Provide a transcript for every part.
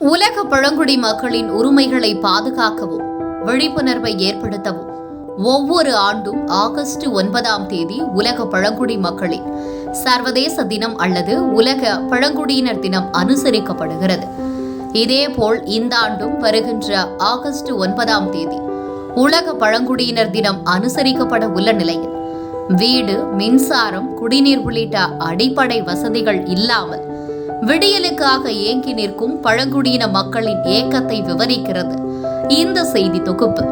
உலக பழங்குடி மக்களின் உரிமைகளை பாதுகாக்கவும் விழிப்புணர்வை ஏற்படுத்தவும் ஒவ்வொரு ஆண்டும் ஆகஸ்ட் ஒன்பதாம் தேதி உலக பழங்குடி மக்களின் சர்வதேச தினம் அல்லது உலக பழங்குடியினர் தினம் அனுசரிக்கப்படுகிறது. இதேபோல் இந்த ஆண்டும் வருகின்ற ஆகஸ்ட் ஒன்பதாம் தேதி உலக பழங்குடியினர் தினம் அனுசரிக்கப்பட உள்ள நிலையில் வீடு மின்சாரம் குடிநீர் உள்ளிட்ட அடிப்படை வசதிகள் இல்லாமல் விடியலுக்காக ஏங்கி நிற்கும் பழங்குடியின மக்களின் ஏக்கத்தை விவரிக்கிறது இந்த செய்தி தொகுப்பு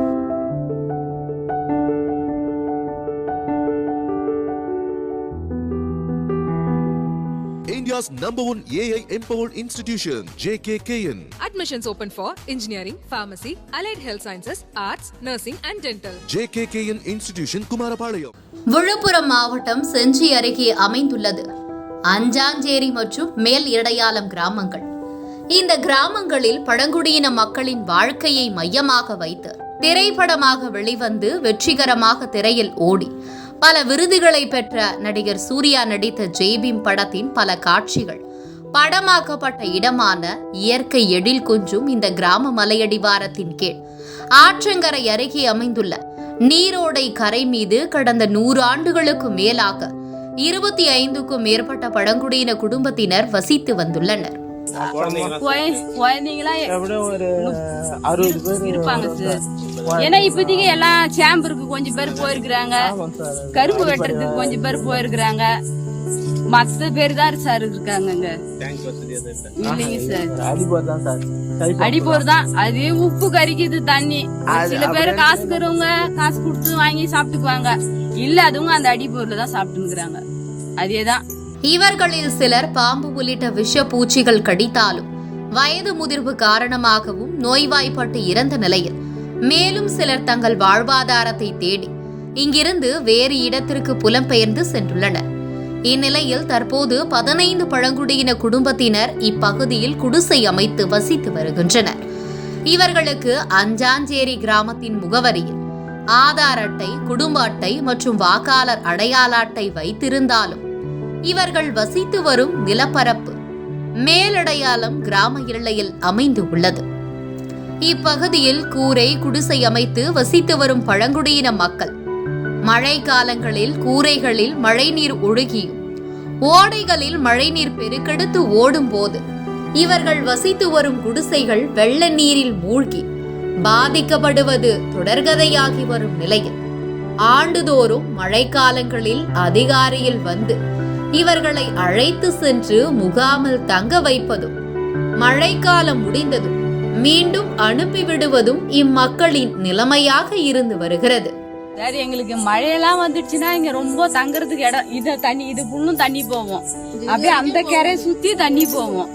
India's number one AI empowered institution, JKKN. Admissions open for engineering, pharmacy, allied health sciences, arts, nursing, and dental. JKKN Institution, Kumarapalayam. Villupuram மாவட்டம் செஞ்சி அருகே அமைந்துள்ளது அஞ்சாஞ்சேரி மற்றும் மேல் இடையாளம் கிராமங்கள். இந்த கிராமங்களில் பழங்குடியின மக்களின் வாழ்க்கையை மையமாக வைத்து திரைப்படமாக வெளிவந்து வெற்றிகரமாக திரையில் ஓடி பல விருதுகளை பெற்ற நடிகர் சூர்யா நடித்த ஜெய்பீம் படத்தின் பல காட்சிகள் படமாக்கப்பட்ட இடமான இயற்கை எழில் குஞ்சும் இந்த கிராம மலையடிவாரத்தின் கீழ் ஆற்றங்கரை அருகே அமைந்துள்ள நீரோடை கரை மீது கடந்த நூறு ஆண்டுகளுக்கு மேலாக இருபத்தி ஐந்துக்கும் மேற்பட்ட பழங்குடியின குடும்பத்தினர் வசித்து வந்துள்ளனர். ஏன்னா இப்போதைக்கு எல்லாம் சேம்பருக்கு கொஞ்சம் பேர் போயிருக்கிறாங்க. கரும்பு வெட்டுறதுக்கு கொஞ்சம் பேர் போயிருக்கிறாங்க. மத்த பேர் தான் சார் இருக்காங்க இல்லைங்க சார். அடிபோர் தான் அது உப்பு கறிக்குது தண்ணி. சில பேர் காசு தருவங்க காசு கொடுத்து வாங்கி சாப்பிட்டுக்குவாங்க. இல்லாதவங்க அந்த அடிப்போர்ல தான் சாப்பிட்டுக்கிறாங்க அதேதான். இவர்களில் சிலர் பாம்பு உள்ளிட்ட விஷ பூச்சிகள் கடித்தாலும் வயது முதிர்வு காரணமாகவும் நோய்வாய்ப்பட்டு இறந்த நிலையில் மேலும் சிலர் தங்கள் வாழ்வாதாரத்தை தேடி இங்கிருந்து வேறு இடத்திற்கு புலம்பெயர்ந்து சென்றுள்ளனர். இந்நிலையில் தற்போது பதினைந்து பழங்குடியின குடும்பத்தினர் இப்பகுதியில் குடிசை அமைத்து வசித்து வருகின்றனர். இவர்களுக்கு அஞ்சாஞ்சேரி கிராமத்தின் முகவரியில் ஆதார் அட்டை குடும்ப அட்டை மற்றும் வாக்காளர் அடையாள அட்டை வைத்திருந்தாலும் இவர்கள் வசித்து வரும் நிலப்பரப்பு மேலடையாளம் கிராம எல்லையில் அமைந்து உள்ளது. இப்பகுதியில் கூரை குடிசை அமைத்து வசித்து வரும் பழங்குடியின மக்கள் மழை காலங்களில் கூரைகளில் மழைநீர் ஒழுகியும் ஓடைகளில் மழைநீர் பெருக்கெடுத்து ஓடும் போது இவர்கள் வசித்து வரும் குடிசைகள் வெள்ள நீரில் மூழ்கி பாதிக்கப்படுவது தொடர்கதையாகி வரும் நிலையில். ஆண்டுதோறும் மழைக்காலங்களில் அதிகாரியில் வந்து இவர்களை அழைத்து சென்று முகாமில் தங்க வைப்பதும் மழைக்காலம் முடிந்ததும் மீண்டும் அனுப்பிவிடுவதும் இம்மக்களின் நிலைமையாக இருந்து வருகிறது. சரி எங்களுக்கு மழையெல்லாம் வந்துடுச்சுன்னா இங்க ரொம்ப தங்குறதுக்கு இடம் இத தண்ணி இது ஃபுல்லும் தண்ணி போவோம். அப்படியே அந்த கரையை சுத்தி தண்ணி போவோம்.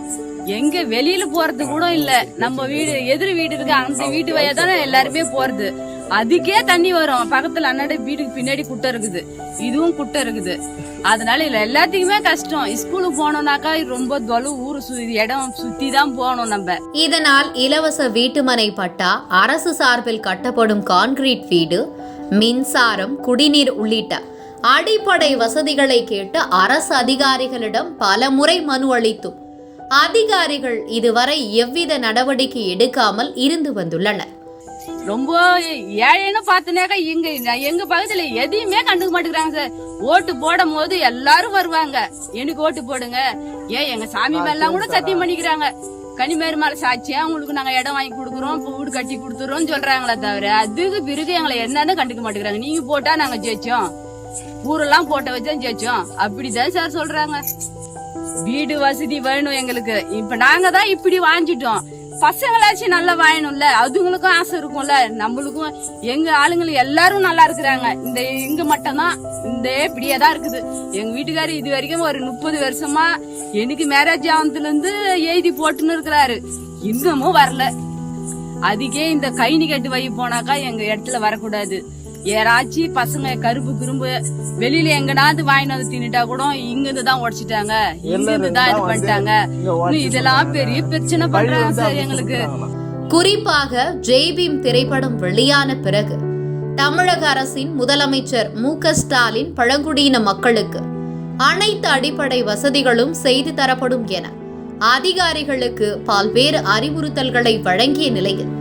எங்க வெளியில போறது கூட இல்ல. நம்ம வீடு எதிர் வீடு இருக்கு. அந்த வீட்டு வழியா தானே எல்லாருமே போறது. அதுக்கே தண்ணி வரும். பக்கத்துல அண்ணாடி வீட்டுக்கு பின்னாடி குட்டை இருக்குது. இதுவும் குட்டை இருக்குது. அதனால இல்ல எல்லாத்துக்குமே கஷ்டம். ஸ்கூலுக்கு போனோம்னாக்கா ரொம்ப தொலை ஊர் சு இடம் சுத்தி தான் போகணும் நம்ம. இதனால் இலவச வீட்டுமனை பட்டா அரசு சார்பில் கட்டப்படும் கான்கிரீட் வீடு மின்சாரம் குடிநீர் உள்ளிட்ட அடிப்படை வசதிகளை கேட்டு அரசு அதிகாரிகளிடம் பல முறை மனு அளித்தும். அதிகாரிகள் இதுவரை எவ்வித நடவடிக்கை எடுக்காமல் இருந்து வந்துள்ளனர். ரொம்ப ஏழைன்னு பார்த்தனாக்கா எங்க எங்க பகுதியில எதையுமே கண்டுக்க மாட்டேங்கிறாங்க சார். ஓட்டு போடும் போது எல்லாரும் வருவாங்க. எனக்கு ஓட்டு போடுங்க. ஏன் எங்க சாமி மேலாம் கூட சத்தியம் பண்ணிக்கிறாங்க. கனிமேறு மேல சாட்சியா உங்களுக்கு நாங்க இடம் வாங்கி கொடுக்குறோம் வீடு கட்டி கொடுத்துறோம் சொல்றாங்களே தவிர அதுக்கு பிறகு எங்களை என்னன்னு கண்டுக்க மாட்டேங்கிறாங்க. நீங்க போட்டா நாங்க ஜெயிச்சோம். ஊரெல்லாம் போட்ட வச்சா ஜெயிச்சோம். அப்படிதான் சார் சொல்றாங்க. வீடு வசதி வேணும் எங்களுக்கு. இப்ப நாங்க தான் இப்படி வாங்கிட்டோம். பசங்களாச்சும் நல்லா வாழணும்ல. அதுங்களுக்கும் ஆசை இருக்கும்ல. நம்மளுக்கும் எங்க ஆளுங்களும் எல்லாரும் நல்லா இருக்கிறாங்க. இந்த இங்க மட்டும்தான். இந்த இப்படியே தான் இருக்குது. எங்க வீட்டுக்காரு இது வரைக்கும் ஒரு முப்பது வருஷமா எனக்கு மேரேஜ் ஆனதுல இருந்து எழுதி போட்டுன்னு இருக்கிறாரு. இன்னமும் வரல. அதுக்கே இந்த கைனி கட்டு வை போனாக்கா எங்க இடத்துல வரக்கூடாது. யாராச்சும் பசங்க கரும்பு குறும்பு வெளியில எங்கனாவது வாங்கிட்டு வந்து தின்னுட்டா கூட இங்க இருந்து தான் உடைச்சிட்டாங்க. இங்க இருந்து தான் இது பண்ணிட்டாங்க. இதெல்லாம் பெரிய பிரச்சனை பண்றாங்க சார் எங்களுக்கு. குறிப்பாக ஜெய்பீம் திரைப்படம் வெளியான பிறகு தமிழக அரசின் முதலமைச்சர் மு க ஸ்டாலின் பழங்குடியின மக்களுக்கு அனைத்து அடிப்படை வசதிகளும் செய்து தரப்படும் என அதிகாரிகளுக்கு பல்வேறு அறிவுறுத்தல்களை வழங்கிய நிலையில்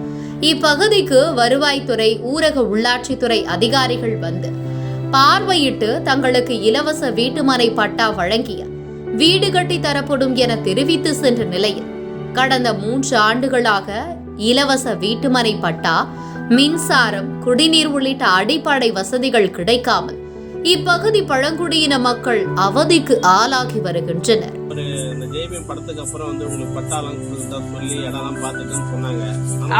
இப்பகுதிக்கு வருவாய்த்துறை ஊரக உள்ளாட்சித்துறை அதிகாரிகள் வந்து பார்வையிட்டு தங்களுக்கு இலவச வீட்டுமனை பட்டா வழங்கிய வீடு கட்டி தரப்படும் என தெரிவித்து சென்ற நிலையில் கடந்த மூன்று ஆண்டுகளாக இலவச வீட்டுமனை பட்டா மின்சாரம் குடிநீர் உள்ளிட்ட அடிப்படை வசதிகள் கிடைக்காமல் இப்பகுதி பழங்குடியின மக்கள் அவதிக்கு ஆளாகி வருகின்றனர். ஒரு இந்த ஜேபிஎம் படத்துக்கு அப்புறம் வந்து உங்களுக்கு பட்டாலாம் கொடுத்தா சொல்லி இடம்லாம் பார்த்துட்டுன்னு சொன்னாங்க.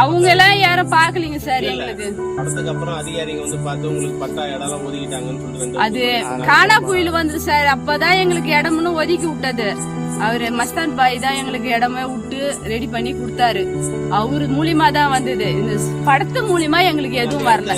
அவங்க எல்லாம் யாரும் பாக்கலீங்க சார். எங்களுக்கு. படத்துக்கு அப்புறம் அதிகாரிங்க வந்து பார்த்து உங்களுக்கு பட்டா இடம்லாம் ஒதுக்கிட்டாங்கன்னு ரெண்டு அது காணா புயல் வந்து சார். அப்பதான் எங்களுக்கு இடம்னு ஒதுக்கி விட்டது. அவரு மஸ்தான் பாய் தான் எங்களுக்கு இடமே விட்டு ரெடி பண்ணி கொடுத்தாரு. அவரு மூலியமா தான் வந்தது. இந்த படத்து மூலியமா எங்களுக்கு எதுவும் வரல.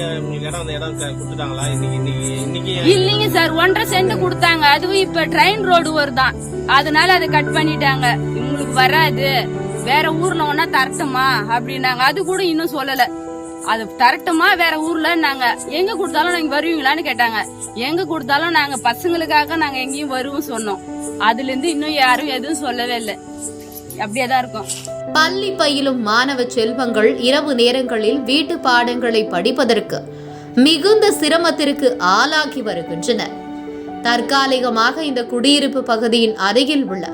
இல்லைங்க சார். ஒன்றரை சென்ட் கொடுத்தாங்க. அதுவும் இப்ப ட்ரெயின் ரோடு வருதான் அதனால அதை கட் பண்ணிட்டாங்க. இவங்களுக்கு வராது. வேற ஊர்ல ஒன்னா தரட்டுமா? அப்படின்னாங்க. அது கூட இன்னும் சொல்லல. அது தரட்டுமா? வேற ஊர்ல நாங்க எங்க கொடுத்தாலும் நாங்க வருவீங்களான்னு கேட்டாங்க. எங்க கொடுத்தாலும் நாங்க பசங்களுக்காக நாங்க எங்கேயும் வருவோம் சொன்னோம். அதுல இருந்து இன்னும் யாரும் எதுவும் சொல்லவே இல்லை. அப்படியேதான் இருக்கும். பள்ளி பயிலும் மாணவ செல்வங்கள் இரவு நேரங்களில் வீட்டு பாடங்களை படிப்பதற்கு மிகுந்த சிரமத்திற்கு ஆளாகி வருகின்றனர் தற்காலிகமாக இந்த குடியிருப்பு பகுதியின் அருகில் உள்ள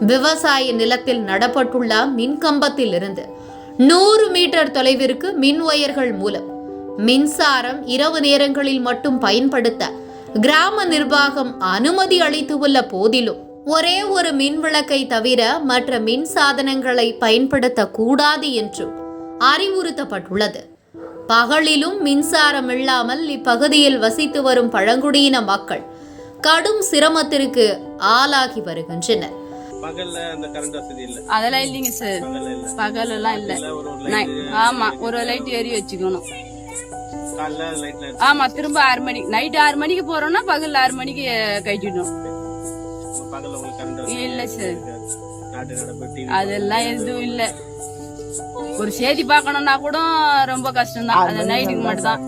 விவசாய நிலத்தில் நடப்பட்டுள்ள மின்கம்பத்தில் இருந்து நூறு மீட்டர் தொலைவிற்கு மின் ஒயர்கள் மூலம் மின்சாரம் இரவு நேரங்களில் மட்டும் பயன்படுத்த கிராம நிர்வாகம் அனுமதி அளித்துள்ள போதிலும் ஒரே ஒரு மின் விளக்கை தவிர மற்ற மின் சாதனங்களை பயன்படுத்த கூடாது என்றும் அறிவுறுத்தப்பட்டுள்ளது. பகலிலும் மின்சாரம் இல்லாமல் இப்பகுதியில் வசித்து வரும் பழங்குடியின மக்கள் கடும் சிரமத்திற்கு ஆளாகி வருகின்றனர் பகல்ல அந்த கரண்ட் வசதி இல்ல. அதெல்லாம் இல்லைங்க சார். பகல் எல்லாம் இல்ல. ஆமா ஒரு லைட் ஏறி வச்சுக்கணும். ஆமா திரும்ப ஆறு மணிக்கு நைட் ஆறு மணிக்கு போறோம்னா பகல் ஆறு மணிக்கு கட்டிடணும். பகல்ல உங்களுக்கு கரண்ட் இல்ல சார். அதெல்லாம் எதுவும் இல்ல. ஒரு செய்தி பார்க்கணும்னா கூட ரொம்ப கஷ்டம் தான் அது நைட்டுக்கு மட்டும் தான்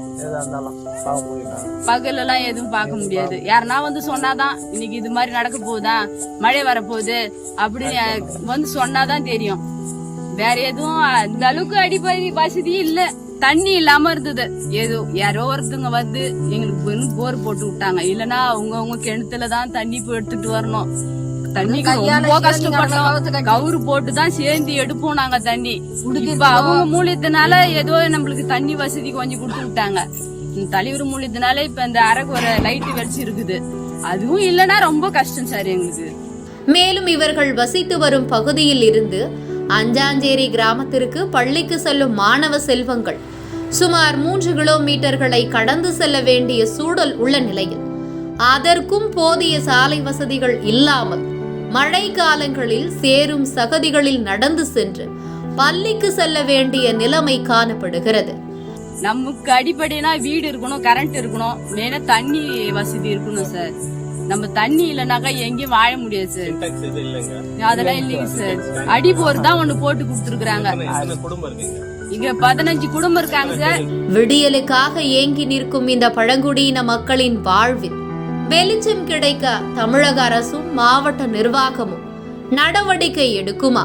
எதா இருந்தாலும் பாவ போயிட்டாங்க பகல் எல்லாம் எதுவும் பார்க்க முடியாது. யாருன்னா வந்து சொன்னாதான் இன்னைக்கு இது மாதிரி நடக்க போகுதா? மழை வரப்போகுது? அப்படின்னு வந்து சொன்னாதான் தெரியும். வேற எதுவும் அந்த அளவுக்கு அடிப்படை வசதி இல்ல. தண்ணி இல்லாம இருந்தது. ஏதோ யாரோ ஒருத்தவங்க வந்து எங்களுக்கு போர் போட்டு விட்டாங்க. இல்லனா அவங்க அவங்க கிணத்துல தான் தண்ணி போய் எடுத்துட்டு வரணும். தண்ணிக்கு ரொம்ப கஷ்டப்பட்டோம். கவுரு போட்டு தான் சேர்ந்து எடுப்போம் நாங்க தண்ணி. அவங்க மூலியத்தினால ஏதோ நம்மளுக்கு தண்ணி வசதி கொஞ்சம் கொடுத்து விட்டாங்க. தலைவர் மூலியத்தினால இப்ப இந்த அரைக்கு ஒரு லைட் வச்சு இருக்குது. அதுவும் இல்லனா ரொம்ப கஷ்டம் சார் எங்களுக்கு. மேலும் இவர்கள் வசித்து வரும் பகுதியில் இருந்து அஞ்சாஞ்சேரி கிராமத்திற்கு பள்ளிக்கு செல்லும் மாணவ செல்வங்கள். சுமார் மூன்று கிலோமீட்டர்களை கடந்து செல்ல வேண்டிய சூழல் உள்ள நிலையில் அதற்கும் போதிய சாலை வசதிகள் இல்லாமல் மழை காலங்களில் சேரும் சகதிகளில் நடந்து சென்று பள்ளிக்கு செல்ல வேண்டிய நிலைமை காணப்படுகிறது. நமக்கு அடிப்படைனா வீடு இருக்கணும் கரண்ட் இருக்கணும். மெயினா தண்ணி வசதி இருக்கணும் சார் நம்ம தண்ணி இல்லைனாக்கா எங்கேயும் வாழ முடியாது சார் அதெல்லாம் இல்லைங்க சார் அடி போர் தான் ஒண்ணு போட்டு இருக்குங்க? இங்க பதினஞ்சு குடும்பம் இருக்காங்க சார் விடியலுக்காக ஏங்கி நிற்கும் இந்த பழங்குடியின மக்களின் வாழ்வில் வெளிச்சம் கிடைக்க தமிழக அரசும் மாவட்ட நிர்வாகமும் நடவடிக்கை எடுக்குமா?